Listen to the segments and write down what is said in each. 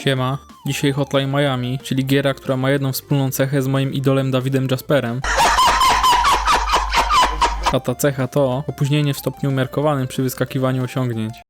Siema. Dzisiaj Hotline Miami, czyli giera, która ma jedną wspólną cechę z moim idolem Dawidem Jasperem. A ta cecha to opóźnienie w stopniu umiarkowanym przy wyskakiwaniu osiągnięć.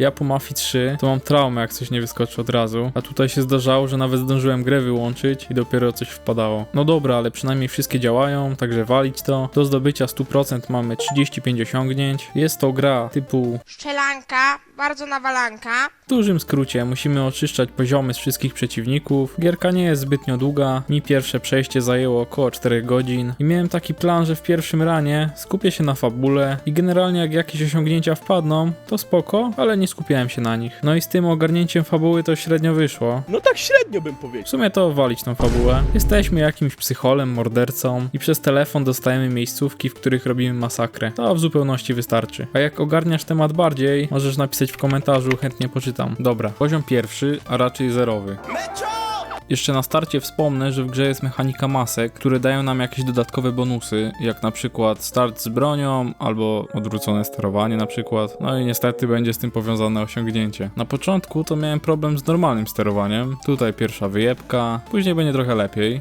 Ja po Mafii 3 to mam traumę, jak coś nie wyskoczy od razu, a tutaj się zdarzało, że nawet zdążyłem grę wyłączyć i dopiero coś wpadało. No dobra, ale przynajmniej wszystkie działają, także walić to. Do zdobycia 100% mamy 35 osiągnięć. Jest to gra typu Strzelanka, bardzo nawalanka. W dużym skrócie musimy oczyszczać poziomy z wszystkich przeciwników. Gierka nie jest zbytnio długa, mi pierwsze przejście zajęło około 4 godzin i miałem taki plan, że w pierwszym ranie skupię się na fabule i generalnie jak jakieś osiągnięcia wpadną, to spoko, ale nie skupiałem się na nich. No i z tym ogarnięciem fabuły to średnio wyszło. No tak średnio bym W powiedział. sumie to walić tą fabułę. Jesteśmy jakimś psycholem, mordercą i przez telefon dostajemy miejscówki, w których robimy masakrę. To w zupełności wystarczy. A jak ogarniasz temat bardziej, możesz napisać w komentarzu, chętnie poczytam. Dobra, poziom pierwszy, a raczej zerowy. Jeszcze na starcie wspomnę, że w grze jest mechanika masek, które dają nam jakieś dodatkowe bonusy, jak na przykład start z bronią, albo odwrócone sterowanie na przykład. No i niestety będzie z tym powiązane osiągnięcie. Na początku to miałem problem z normalnym sterowaniem, tutaj pierwsza wyjebka, później będzie trochę lepiej.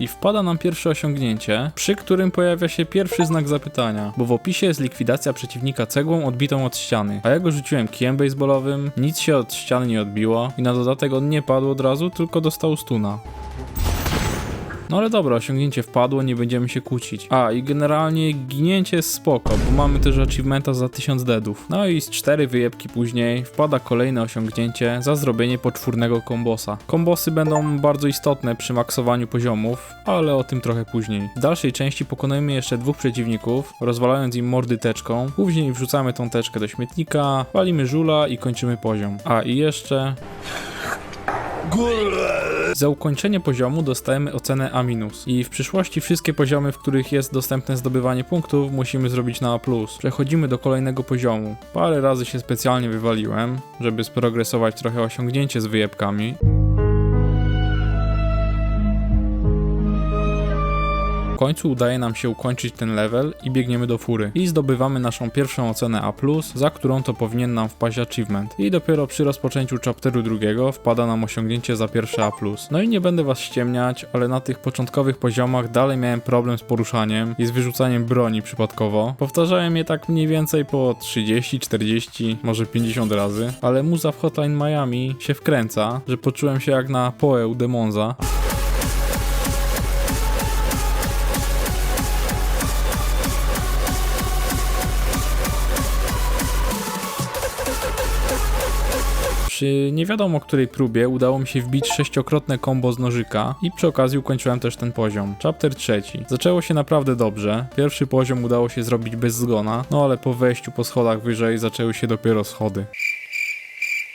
I wpada nam pierwsze osiągnięcie, przy którym pojawia się pierwszy znak zapytania, bo w opisie jest likwidacja przeciwnika cegłą odbitą od ściany. A ja go rzuciłem kijem baseballowym, nic się od ściany nie odbiło i na dodatek on nie padł od razu, tylko dostał stuna. No ale dobra, osiągnięcie wpadło, nie będziemy się kłócić. A i generalnie ginięcie jest spoko, bo mamy też achievementa za 1000 deadów. No i z cztery wyjebki później wpada kolejne osiągnięcie za zrobienie poczwórnego kombosa. Kombosy będą bardzo istotne przy maksowaniu poziomów, ale o tym trochę później. W dalszej części pokonujemy jeszcze dwóch przeciwników, rozwalając im mordy teczką. Później wrzucamy tą teczkę do śmietnika, walimy żula i kończymy poziom. A i jeszcze za ukończenie poziomu dostajemy ocenę A-. I w przyszłości wszystkie poziomy, w których jest dostępne zdobywanie punktów, musimy zrobić na A+. Przechodzimy do kolejnego poziomu. Parę razy się specjalnie wywaliłem, żeby sprogresować trochę osiągnięcie z wyjebkami. W końcu udaje nam się ukończyć ten level i biegniemy do fury. I zdobywamy naszą pierwszą ocenę A+, za którą to powinien nam wpaść achievement. I dopiero przy rozpoczęciu chapteru drugiego wpada nam osiągnięcie za pierwsze A+. No i nie będę was ściemniać, ale na tych początkowych poziomach dalej miałem problem z poruszaniem i z wyrzucaniem broni przypadkowo. Powtarzałem je tak mniej więcej po 30, 40, może 50 razy, ale muza w Hotline Miami się wkręca, że poczułem się jak na Poe Demonza. Przy nie wiadomo której próbie udało mi się wbić sześciokrotne combo z nożyka i przy okazji ukończyłem też ten poziom. Chapter trzeci. Zaczęło się naprawdę dobrze. Pierwszy poziom udało się zrobić bez zgona, no ale po wejściu po schodach wyżej zaczęły się dopiero schody.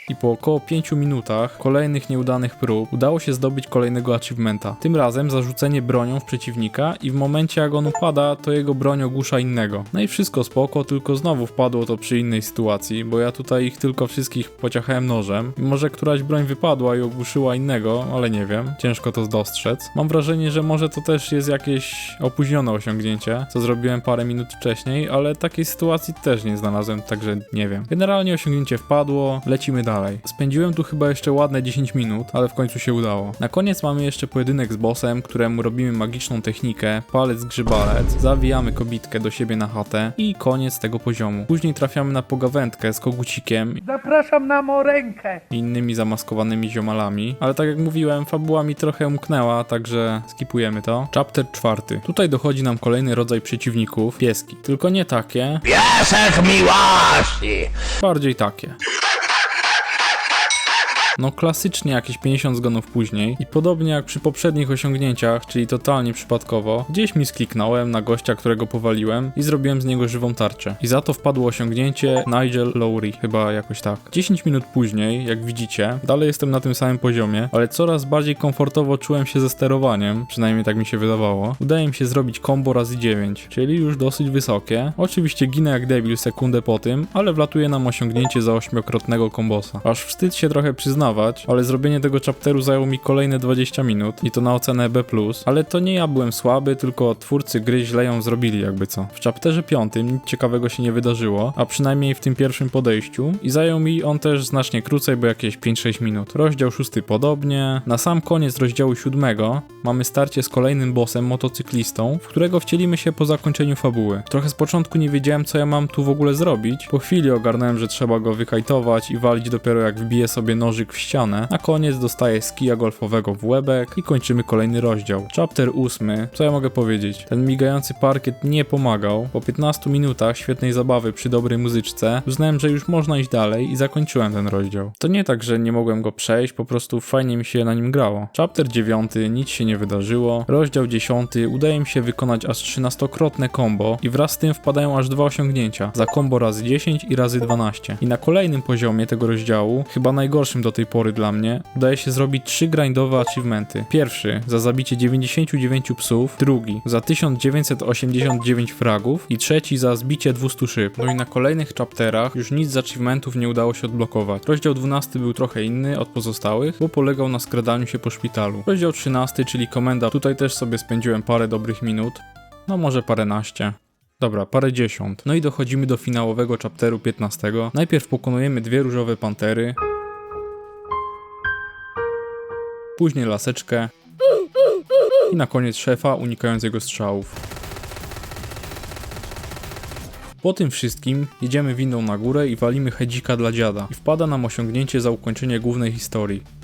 I po około 5 minutach kolejnych nieudanych prób udało się zdobyć kolejnego achievementa. Tym razem zarzucenie bronią w przeciwnika i w momencie jak on upada, to jego broń ogłusza innego. No i wszystko spoko, tylko znowu wpadło to przy innej sytuacji, bo ja tutaj ich tylko wszystkich pociachałem nożem. I może któraś broń wypadła i ogłuszyła innego, ale nie wiem. Ciężko to dostrzec. Mam wrażenie, że może to też jest jakieś opóźnione osiągnięcie, co zrobiłem parę minut wcześniej, ale takiej sytuacji też nie znalazłem, także nie wiem. Generalnie osiągnięcie wpadło, lecimy dalej. Spędziłem tu chyba jeszcze ładne 10 minut, ale w końcu się udało. Na koniec mamy jeszcze pojedynek z bossem, któremu robimy magiczną technikę, palec grzybalec, zawijamy kobitkę do siebie na chatę i koniec tego poziomu. Później trafiamy na pogawędkę z kogucikiem Zapraszam na morenkę. i innymi zamaskowanymi ziomalami, ale tak jak mówiłem, fabuła mi trochę umknęła, także skipujemy to. Chapter czwarty. Tutaj dochodzi nam kolejny rodzaj przeciwników, pieski. Tylko nie takie, Piesek miłości! bardziej takie. No klasycznie jakieś 50 zgonów później i podobnie jak przy poprzednich osiągnięciach, czyli totalnie przypadkowo, gdzieś mi skliknąłem na gościa, którego powaliłem i zrobiłem z niego żywą tarczę. I za to wpadło osiągnięcie Nigel Lowry, chyba jakoś tak. 10 minut później, jak widzicie, dalej jestem na tym samym poziomie, ale coraz bardziej komfortowo czułem się ze sterowaniem, przynajmniej tak mi się wydawało. Udaje mi się zrobić combo razy 9, czyli już dosyć wysokie. Oczywiście ginę jak debil sekundę po tym, ale wlatuje nam osiągnięcie za ośmiokrotnego kombosa. Aż wstyd się trochę ale zrobienie tego chapteru zajęło mi kolejne 20 minut i to na ocenę B+, ale to nie ja byłem słaby, tylko twórcy gry źle ją zrobili jakby co. W chapterze piątym nic ciekawego się nie wydarzyło, a przynajmniej w tym pierwszym podejściu i zajął mi on też znacznie krócej, bo jakieś 5-6 minut. Rozdział szósty podobnie. Na sam koniec rozdziału siódmego mamy starcie z kolejnym bossem motocyklistą, w którego wcielimy się po zakończeniu fabuły. Trochę z początku nie wiedziałem co ja mam tu w ogóle zrobić, po chwili ogarnąłem, że trzeba go wykajtować i walić dopiero jak wbije sobie nożyk w ścianę. Na koniec dostaję skija golfowego w łebek i kończymy kolejny rozdział. Chapter 8. Co ja mogę powiedzieć? Ten migający parkiet nie pomagał. Po 15 minutach świetnej zabawy przy dobrej muzyczce uznałem, że już można iść dalej i zakończyłem ten rozdział. To nie tak, że nie mogłem go przejść, po prostu fajnie mi się na nim grało. Chapter 9. Nic się nie wydarzyło. Rozdział 10. Udaje mi się wykonać aż 13-krotne combo i wraz z tym wpadają aż dwa osiągnięcia. Za combo razy 10 i razy 12. I na kolejnym poziomie tego rozdziału, chyba najgorszym do tej pory dla mnie, udaje się zrobić trzy grindowe achievementy. Pierwszy za zabicie 99 psów, drugi za 1989 fragów i trzeci za zbicie 200 szyb. No i na kolejnych chapterach już nic z achievementów nie udało się odblokować. Rozdział 12 był trochę inny od pozostałych, bo polegał na skradaniu się po szpitalu. Rozdział 13, czyli komenda, tutaj też sobie spędziłem parę dobrych minut, no może paręnaście. Dobra, parę dziesiąt. No i dochodzimy do finałowego chapteru 15. Najpierw pokonujemy dwie różowe pantery. Później laseczkę. I na koniec szefa unikając jego strzałów. Po tym wszystkim jedziemy windą na górę i walimy hedzika dla dziada. I wpada nam osiągnięcie za ukończenie głównej historii.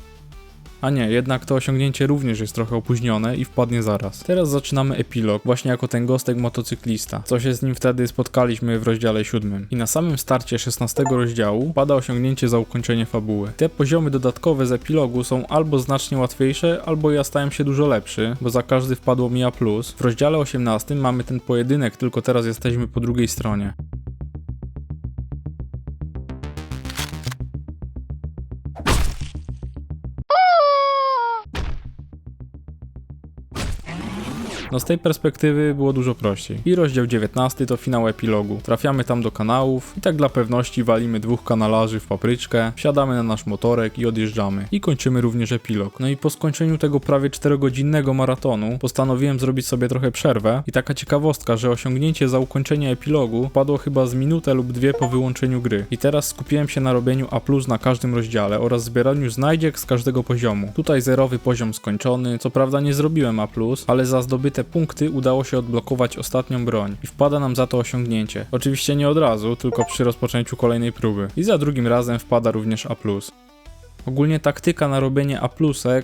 A nie, jednak to osiągnięcie również jest trochę opóźnione i wpadnie zaraz. Teraz zaczynamy epilog, właśnie jako ten gostek motocyklista, co się z nim wtedy spotkaliśmy w rozdziale 7. I na samym starcie 16 rozdziału pada osiągnięcie za ukończenie fabuły. Te poziomy dodatkowe z epilogu są albo znacznie łatwiejsze, albo ja stałem się dużo lepszy, bo za każdy wpadło mi A+. W rozdziale 18 mamy ten pojedynek, tylko teraz jesteśmy po drugiej stronie. No z tej perspektywy było dużo prościej. I rozdział 19 to finał epilogu. Trafiamy tam do kanałów i tak dla pewności walimy dwóch kanalarzy w papryczkę, wsiadamy na nasz motorek i odjeżdżamy. I kończymy również epilog. No i po skończeniu tego prawie 4-godzinnego maratonu postanowiłem zrobić sobie trochę przerwę i taka ciekawostka, że osiągnięcie za ukończenie epilogu padło chyba z minutę lub dwie po wyłączeniu gry. I teraz skupiłem się na robieniu A+, na każdym rozdziale oraz zbieraniu znajdziek z każdego poziomu. Tutaj zerowy poziom skończony, co prawda nie zrobiłem A+, ale za zdobyte punkty udało się odblokować ostatnią broń i wpada nam za to osiągnięcie. Oczywiście nie od razu, tylko przy rozpoczęciu kolejnej próby. I za drugim razem wpada również A+. Ogólnie taktyka na robienie A+,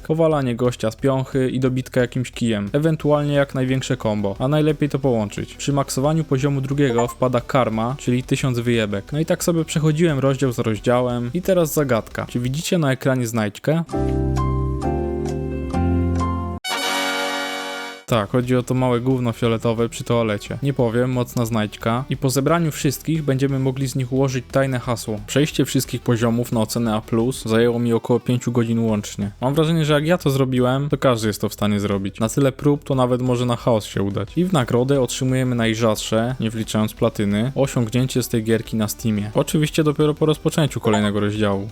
powalanie gościa z piąchy i dobitka jakimś kijem, ewentualnie jak największe combo, a najlepiej to połączyć. Przy maksowaniu poziomu drugiego wpada karma, czyli 1000 wyjebek. No i tak sobie przechodziłem rozdział za rozdziałem i teraz zagadka. Czy widzicie na ekranie znajdźkę? Tak, chodzi o to małe gówno fioletowe przy toalecie. Nie powiem, mocna znajdźka. I po zebraniu wszystkich będziemy mogli z nich ułożyć tajne hasło. Przejście wszystkich poziomów na ocenę A+, zajęło mi około 5 godzin łącznie. Mam wrażenie, że jak ja to zrobiłem, to każdy jest to w stanie zrobić. Na tyle prób to nawet może na chaos się udać. I w nagrodę otrzymujemy najrzadsze, nie wliczając platyny, osiągnięcie z tej gierki na Steamie. Oczywiście dopiero po rozpoczęciu kolejnego rozdziału.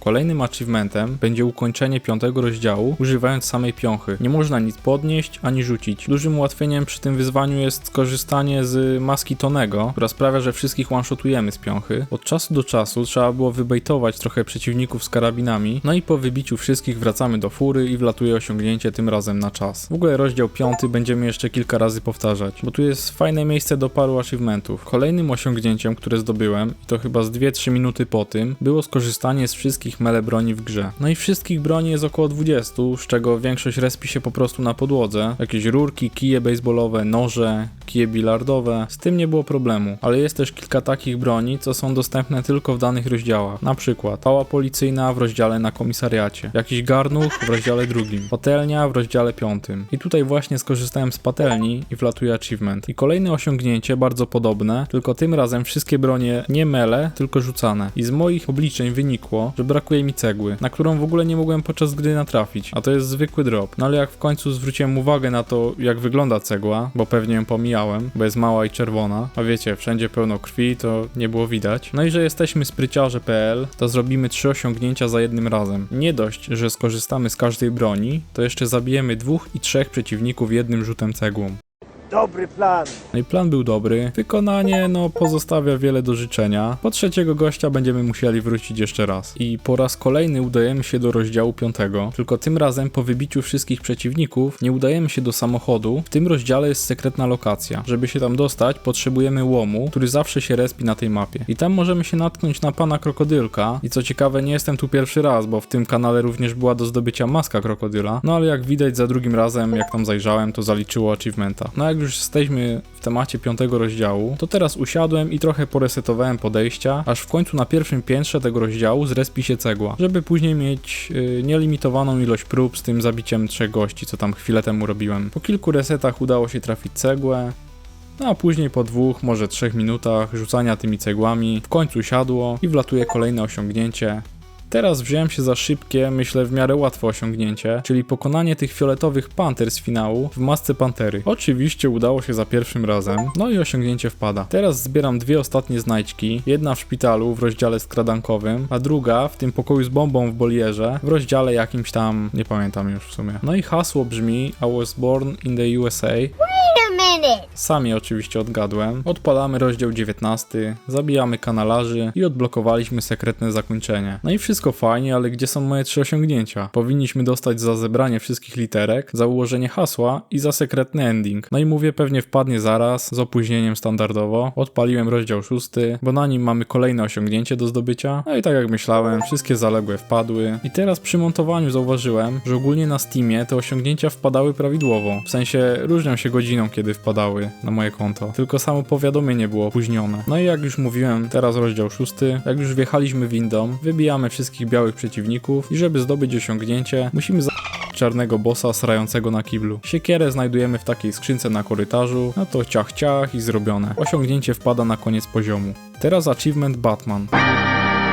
Kolejnym achievementem będzie ukończenie piątego rozdziału używając samej piąchy. Nie można nic podnieść ani rzucić. Dużym ułatwieniem przy tym wyzwaniu jest skorzystanie z maski Tonego, która sprawia, że wszystkich one-shotujemy z piąchy. Od czasu do czasu trzeba było wybejtować trochę przeciwników z karabinami, no i po wybiciu wszystkich wracamy do fury i wlatuje osiągnięcie tym razem na czas. W ogóle rozdział piąty będziemy jeszcze kilka razy powtarzać, bo tu jest fajne miejsce do paru achievementów. Kolejnym osiągnięciem, które zdobyłem, i to chyba z 2-3 minuty po tym, było skorzystanie z wszystkich mele broni w grze. No i wszystkich broni jest około 20, z czego większość respi się po prostu na podłodze. Jakieś rurki, kije baseballowe, noże, kije bilardowe. Z tym nie było problemu, ale jest też kilka takich broni, co są dostępne tylko w danych rozdziałach. Na przykład pała policyjna w rozdziale na komisariacie, jakiś garnuch w rozdziale drugim, patelnia w rozdziale piątym. I tutaj właśnie skorzystałem z patelni i wlatuje achievement. I kolejne osiągnięcie, bardzo podobne, tylko tym razem wszystkie bronie nie mele, tylko rzucane. I z moich obliczeń wynikło, że brakuje mi cegły, na którą w ogóle nie mogłem podczas gry natrafić, a to jest zwykły drop. No ale jak w końcu zwróciłem uwagę na to, jak wygląda cegła, bo pewnie ją pomijałem, bo jest mała i czerwona, a wiecie, wszędzie pełno krwi, to nie było widać. No i że jesteśmy spryciarze.pl, to zrobimy trzy osiągnięcia za jednym razem. Nie dość, że skorzystamy z każdej broni, to jeszcze zabijemy dwóch i trzech przeciwników jednym rzutem cegłą. Dobry plan. No i plan był dobry, wykonanie no pozostawia wiele do życzenia. Po trzeciego gościa będziemy musieli wrócić jeszcze raz. I po raz kolejny udajemy się do rozdziału piątego, tylko tym razem po wybiciu wszystkich przeciwników nie udajemy się do samochodu. W tym rozdziale jest sekretna lokacja. Żeby się tam dostać potrzebujemy łomu, który zawsze się respi na tej mapie. I tam możemy się natknąć na pana krokodylka. I co ciekawe nie jestem tu pierwszy raz, bo w tym kanale również była do zdobycia maska krokodyla. No ale jak widać za drugim razem, jak tam zajrzałem, to zaliczyło achievementa. No jak już jesteśmy w temacie piątego rozdziału, to teraz usiadłem i trochę poresetowałem podejścia, aż w końcu na pierwszym piętrze tego rozdziału zrespi się cegła, żeby później mieć yy, nielimitowaną ilość prób z tym zabiciem trzech gości, co tam chwilę temu robiłem. Po kilku resetach udało się trafić cegłę, no a później po dwóch, może trzech minutach rzucania tymi cegłami, w końcu siadło i wlatuje kolejne osiągnięcie. Teraz wziąłem się za szybkie, myślę w miarę łatwe osiągnięcie, czyli pokonanie tych fioletowych panter z finału w masce pantery. Oczywiście udało się za pierwszym razem, no i osiągnięcie wpada. Teraz zbieram dwie ostatnie znajdźki, jedna w szpitalu w rozdziale skradankowym, a druga w tym pokoju z bombą w bolierze w rozdziale jakimś tam, nie pamiętam już w sumie. No i hasło brzmi I was born in the USA, Sami oczywiście odgadłem. Odpalamy rozdział 19, zabijamy kanalarzy i odblokowaliśmy sekretne zakończenie. No i wszystko fajnie, ale gdzie są moje trzy osiągnięcia? Powinniśmy dostać za zebranie wszystkich literek, za ułożenie hasła i za sekretny ending. No i mówię, pewnie wpadnie zaraz, z opóźnieniem standardowo. Odpaliłem rozdział 6, bo na nim mamy kolejne osiągnięcie do zdobycia. No i tak jak myślałem, wszystkie zaległe wpadły. I teraz przy montowaniu zauważyłem, że ogólnie na Steamie te osiągnięcia wpadały prawidłowo. W sensie różnią się godziną, kiedy wpadały na moje konto. Tylko samo powiadomienie było opóźnione. No i jak już mówiłem, teraz rozdział 6. Jak już wjechaliśmy windą, wybijamy wszystkich białych przeciwników i żeby zdobyć osiągnięcie, musimy za czarnego bossa srającego na kiblu. Siekierę znajdujemy w takiej skrzynce na korytarzu, no to ciach ciach i zrobione. Osiągnięcie wpada na koniec poziomu. Teraz achievement Batman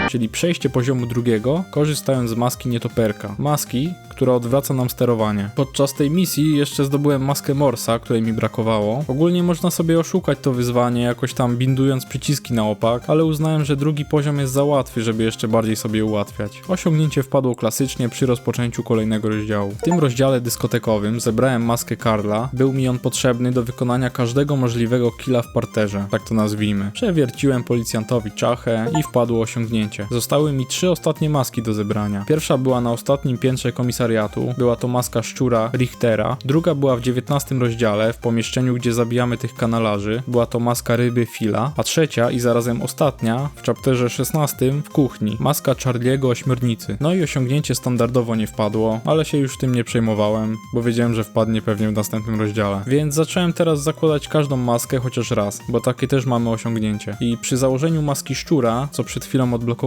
czyli przejście poziomu drugiego, korzystając z maski nietoperka. Maski, która odwraca nam sterowanie. Podczas tej misji jeszcze zdobyłem maskę Morsa, której mi brakowało. Ogólnie można sobie oszukać to wyzwanie, jakoś tam bindując przyciski na opak, ale uznałem, że drugi poziom jest za łatwy, żeby jeszcze bardziej sobie ułatwiać. Osiągnięcie wpadło klasycznie przy rozpoczęciu kolejnego rozdziału. W tym rozdziale dyskotekowym zebrałem maskę Karla. Był mi on potrzebny do wykonania każdego możliwego killa w parterze, tak to nazwijmy. Przewierciłem policjantowi czachę i wpadło osiągnięcie. Zostały mi trzy ostatnie maski do zebrania. Pierwsza była na ostatnim piętrze komisariatu, była to maska szczura Richtera. Druga była w 19 rozdziale, w pomieszczeniu, gdzie zabijamy tych kanalarzy. Była to maska ryby Fila. A trzecia i zarazem ostatnia, w chapterze 16 w kuchni. Maska Charliego ośmiornicy. No i osiągnięcie standardowo nie wpadło, ale się już tym nie przejmowałem, bo wiedziałem, że wpadnie pewnie w następnym rozdziale. Więc zacząłem teraz zakładać każdą maskę chociaż raz, bo takie też mamy osiągnięcie. I przy założeniu maski szczura, co przed chwilą odblokowałem,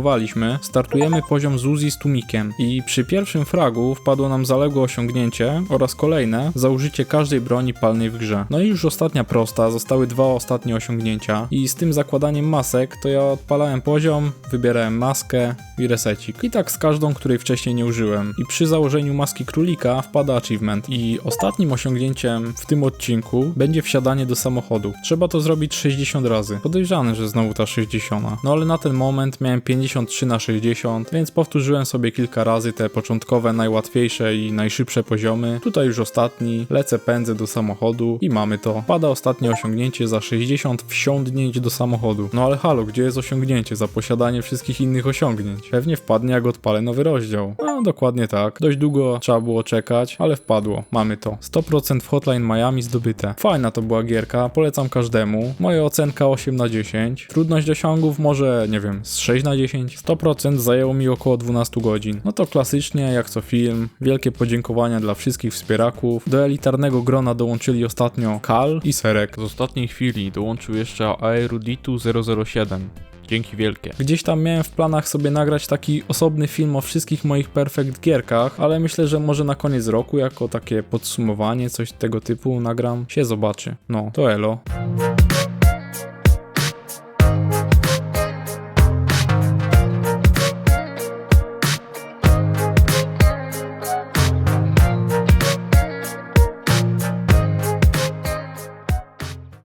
startujemy poziom z z tłumikiem i przy pierwszym fragu wpadło nam zaległe osiągnięcie oraz kolejne za użycie każdej broni palnej w grze. No i już ostatnia prosta, zostały dwa ostatnie osiągnięcia i z tym zakładaniem masek to ja odpalałem poziom, wybierałem maskę i resecik. I tak z każdą, której wcześniej nie użyłem. I przy założeniu maski królika wpada achievement i ostatnim osiągnięciem w tym odcinku będzie wsiadanie do samochodu. Trzeba to zrobić 60 razy. Podejrzany, że znowu ta 60. No ale na ten moment miałem 50 53 na 60, więc powtórzyłem sobie kilka razy te początkowe, najłatwiejsze i najszybsze poziomy. Tutaj już ostatni, lecę pędzę do samochodu i mamy to. Pada ostatnie osiągnięcie za 60 wsiądnięć do samochodu. No ale halo, gdzie jest osiągnięcie za posiadanie wszystkich innych osiągnięć? Pewnie wpadnie jak odpalę nowy rozdział. No dokładnie tak. Dość długo trzeba było czekać, ale wpadło. Mamy to. 100% w Hotline Miami zdobyte. Fajna to była gierka, polecam każdemu. Moja ocenka 8 na 10. Trudność osiągów może, nie wiem, z 6 na 10. 100% zajęło mi około 12 godzin. No to klasycznie, jak co film, wielkie podziękowania dla wszystkich wspieraków. Do elitarnego grona dołączyli ostatnio Kal i Serek. Z ostatniej chwili dołączył jeszcze Aeruditu 007. Dzięki wielkie. Gdzieś tam miałem w planach sobie nagrać taki osobny film o wszystkich moich perfect gierkach, ale myślę, że może na koniec roku jako takie podsumowanie, coś tego typu nagram. Się zobaczy. No, to elo.